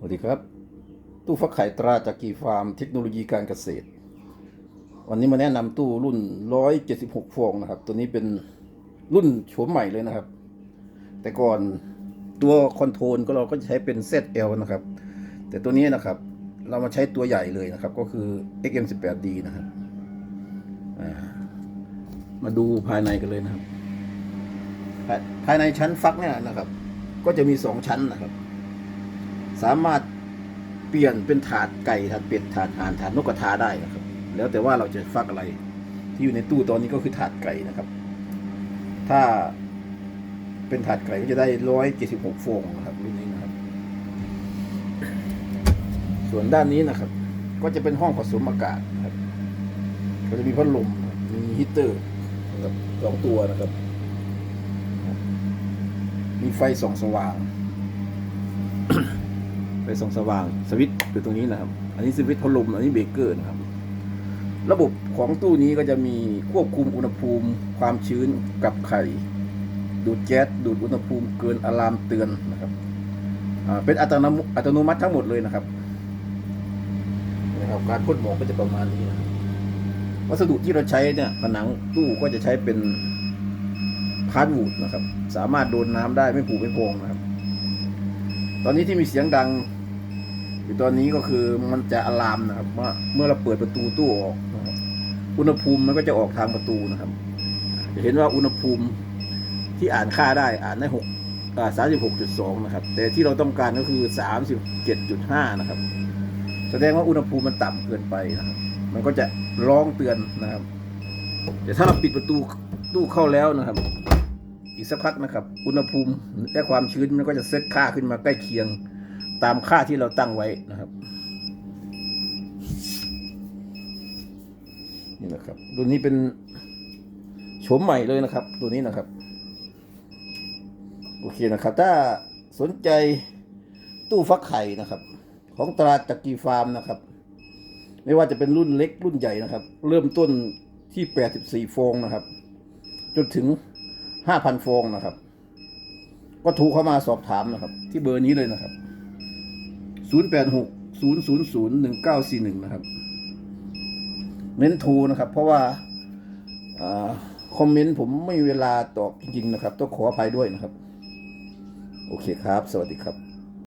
สวัสดีครับ ตู้ฟักไข่ตราจากกีฟาร์มเทคโนโลยีการเกษตร วันนี้มาแนะนำตู้รุ่น 176 ฟองนะครับ ตัวนี้เป็นรุ่นโฉมใหม่เลยนะครับ แต่ก่อนตัวคอนโทรลก็เราก็ใช้เป็น ZL นะครับ แต่ตัวนี้นะครับ เรามาใช้ตัวใหญ่เลยนะครับ ก็คือ XM18D นะครับมาดูภายในกันเลยนะครับ ภายในชั้นฟักเนี่ยนะครับ ก็จะมีสองชั้นนะครับ สามารถเปลี่ยนเป็นถาดไก่ถาดเป็ดถาดห่านถาดนกกระทาได้นะครับ แล้วแต่ว่าเราจะฟักอะไร ที่อยู่ในตู้ตอนนี้ก็คือถาดไก่นะครับ ถ้าเป็นถาดไก่ก็จะได้ร้อยเจ็ดสิบหกฟองนะครับรุ่นนี้นะครับ ส่วนด้านนี้นะครับ ก็จะเป็นห้องผสมอากาศครับ ก็จะมีพัดลมมีฮีตเตอร์กับสองตัวนะครับ มีไฟส่องสว่าง ไฟส่องสว่างสวิตช์อยู่ตรงนี้นะครับ อันนี้สวิตช์พัดลมอันนี้เบรกเกอร์นะครับ ระบบของตู้นี้ก็จะมีควบคุมอุณหภูมิ ความชื้นกับไข่ดูดแก๊สดูดอุณหภูมิเกินอะลามเตือนนะครับเป็นอัตโนมอัตโนมัติทั้งหมดเลยนะครับนะครับการพ่นหมอกก็จะประมาณนี้นะวัสดุที่เราใช้เนี่ยผนังตู้ก็จะใช้เป็นพาร์ทวูดนะครับ สามารถโดนน้ำได้ไม่ผุไม่พองนะครับ ตอนนี้ที่มีเสียงดัง อยู่ตอนนี้ก็คือมันจะอะลามนะครับเมื่อเมื่อเราเปิดประตูตู้ออกนะครับอุณหภูมิมันก็จะออกทางประตูนะครับ จะเห็นว่าอุณหภูมิที่อ่านค่าได้อ่านได้หกสามสิบหกจุดสองนะครับ แต่ที่เราต้องการก็คือสามสิบเจ็ดจุดห้านะครับ แสดงว่าอุณหภูมิมันต่ำเกินไปนะครับ มันก็จะร้องเตือนนะครับ แต่ถ้าเราปิดประตูตู้เข้าแล้วนะครับ อีกสักพักนะครับ อุณหภูมิและความชื้นมันก็จะเซตค่าขึ้นมาใกล้เคียง ตามค่าที่เราตั้งไว้นะครับนี่นะครับรุ่นนี้เป็นโฉมใหม่เลยนะครับ ตัวนี้นะครับ โอเคนะครับ ถ้าสนใจตู้ฟักไข่นะครับ ของตราจักรีฟาร์มนะครับ ไม่ว่าจะเป็นรุ่นเล็กรุ่นใหญ่นะครับ เริ่มต้นที่ 84 ฟองนะครับ จนถึง 5,000 ฟองนะครับ ก็โทรเข้ามาสอบถามนะครับ ที่เบอร์นี้เลยนะครับ 086 000 1941นะครับ เม้นทูนะครับ เพราะว่าอาคอมเมนต์ผมไม่มีเวลาตอบจริงๆนะครับ ต้องขออภัยด้วยนะครับ โอเคครับ สวัสดีครับ